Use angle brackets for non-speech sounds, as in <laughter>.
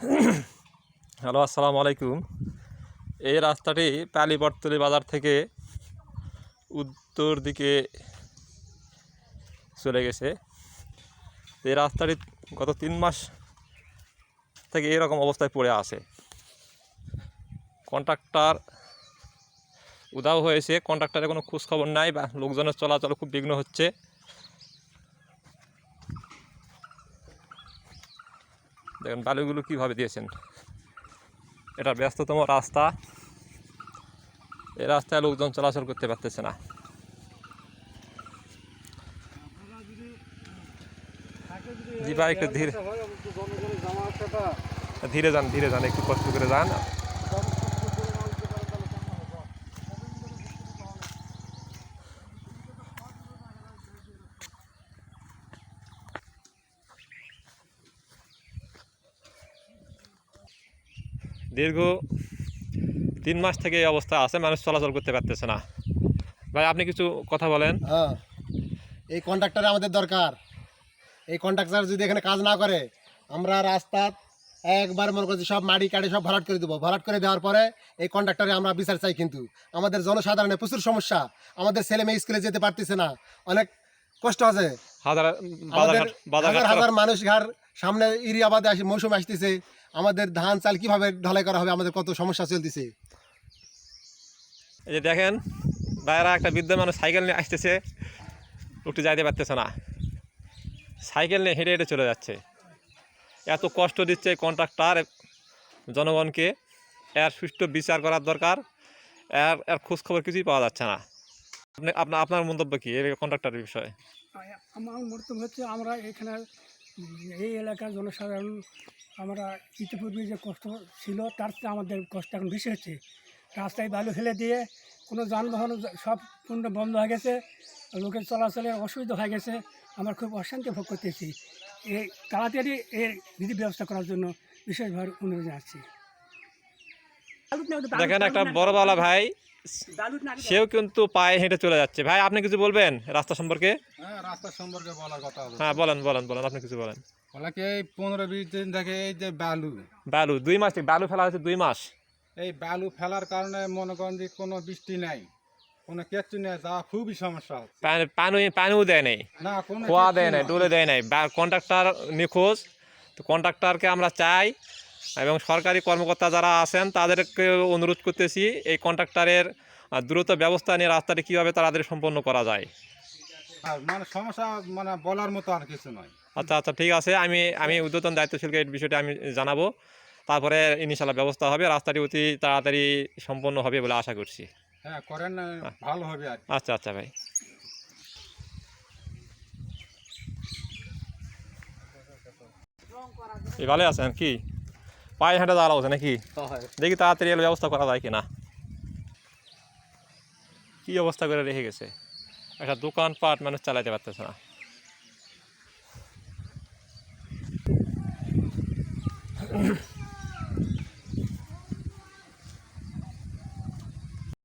<coughs> Hello, আসসালামু আলাইকুম। এই রাস্তাটি পালিবর্তলি বাজার থেকে উত্তর দিকে চলে গেছে। এই রাস্তাটি গত তিন মাস থেকে এরকম অবস্থায় পড়ে আছে। কন্ট্রাক্টর উদাও হয়েছে। কন্ট্রাক্টরের কোনো খোঁজখবর নাই বা লোকজনের চলাচল খুব বিঘ্ন হচ্ছে। দেখেন বালুগুলো কীভাবে দিয়েছেন? এটা ব্যস্ততম রাস্তা। এই রাস্তায় লোকজন চলাচল করতে পারতেছে না। জি ভাই, একটু ধীরে ধীরে যান ধীরে যান, একটু কষ্ট করে যান। দীর্ঘ তিন মাস থেকে এই অবস্থা আছে মানুষ চলাচল করতে পারতেছে না। ভাই আপনি কিছু কথা বলেন। হ্যাঁ এই কন্ট্রাক্টর আমাদের দরকার। এই কন্ট্রাক্টর যদি এখানে কাজ না করে আমরা রাস্তা একবার মনে করছি সব মাটি কাটে সব ভরাট করে দেবো। ভরাট করে দেওয়ার পরে এই কন্ট্রাক্টরে আমরা বিচার চাই কিন্তু। আমাদের জনসাধারণের প্রচুর সমস্যা। আমাদের ছেলে মেয়ে স্কুলে যেতে পারতেছে না। অনেক কষ্ট আছে। হাজার হাজার হাজার মানুষ ঘর সামনে ইরিয়াবাদে আসি মৌসুম আসতেছে। আমাদের ধান চাল কীভাবে ঢালাই করা হবে? আমাদের কত সমস্যা চলতেছে? এই যে দেখেন বাইরা একটা বৃদ্ধ মানুষ সাইকেল নিয়ে আসতেছে। একটু যাইতে পারতেছে না। সাইকেল নিয়ে হেঁটে হেঁটে চলে যাচ্ছে। এত কষ্ট দিচ্ছে কন্ট্রাক্টর জনগণকে। এর সুষ্ঠু বিচার করার দরকার। এর এর খোঁজখবর কিছুই পাওয়া যাচ্ছে না। আপনি আপনার আপনার মন্তব্য কি এই কন্ট্রাক্টরের বিষয়ে? আমার মন্তব্য হচ্ছে আমরা এখানে এই এলাকার জনসাধারণ আমরা ইতিপূর্বে যে কষ্ট ছিল তার চেয়ে আমাদের কষ্ট এখন বেশি হচ্ছে। রাস্তায় বালু ফেলে দিয়ে কোনো যানবাহন সব পূর্ণ বন্ধ হয়ে গেছে লোকের চলাচলের অসুবিধা হয়ে গেছে। আমরা খুব অশান্তি ভোগ করতেছি। এই তাড়াতাড়ি এর বিধি ব্যবস্থা করার জন্য বিশেষভাবে অনুরোধ জানাচ্ছি। দেখেন একটা বড়বালা ভাই। সেও কিন্তু পায়ে হেঁটে চলে যাচ্ছে। ভাই আপনি কিছু বলবেন রাস্তা সম্পর্কে? হ্যাঁ রাস্তা সম্পর্কে বলার কথা হবে হ্যাঁ বলেন বলেন বলেন আপনি কিছু বলেন। বলে এই পনেরো বিশ দিন থেকে এই যে বালু? বালু দুই মাস থেকে বালু ফেলা হয়েছে দুই মাস। এই বালু ফেলার কারণে মনে করেন যে কোনো বৃষ্টি নাই কোনো কিচ্ছু নেই যাওয়া খুবই সমস্যা হচ্ছে। পানি পানি- পানিও দেয় নাই না কোনো খোয়া দেয় নাই না। ডোলে দেয় নাই। কন্ট্রাক্টর নিখোঁজ তো কন্ট্রাক্টরকে আমরা চাই এবং সরকারি কর্মকর্তা যারা আছেন তাদেরকে অনুরোধ করতেছি এই কন্ট্রাক্টরের দ্রুত ব্যবস্থা নিয়ে রাস্তাটি কীভাবে তাড়াতাড়ি সম্পন্ন করা যায়। মানে সমস্যা মানে বলার মতো আর কিছু নয়। আচ্ছা আচ্ছা ঠিক আছে। আমি আমি উদ্যতন দায়িত্বশীলকে এই বিষয়টি আমি জানাব। তারপরে ইনশাল্লাহ ব্যবস্থা হবে। রাস্তাটি অতি তাড়াতাড়ি সম্পন্ন হবে বলে আশা করছি। হ্যাঁ করেন ভালো হবে আচ্ছা আচ্ছা ভাই। ভালো আছেন কি? পায়ে হেঁটে যাওয়া লাগছে নাকি? দেখি তাড়াতাড়ি এর ব্যবস্থা করা যায় কিনা। কি অবস্থা করে রেখে গেছে? একটা দোকানপাট মানুষ চালাইতে পারতেছে না।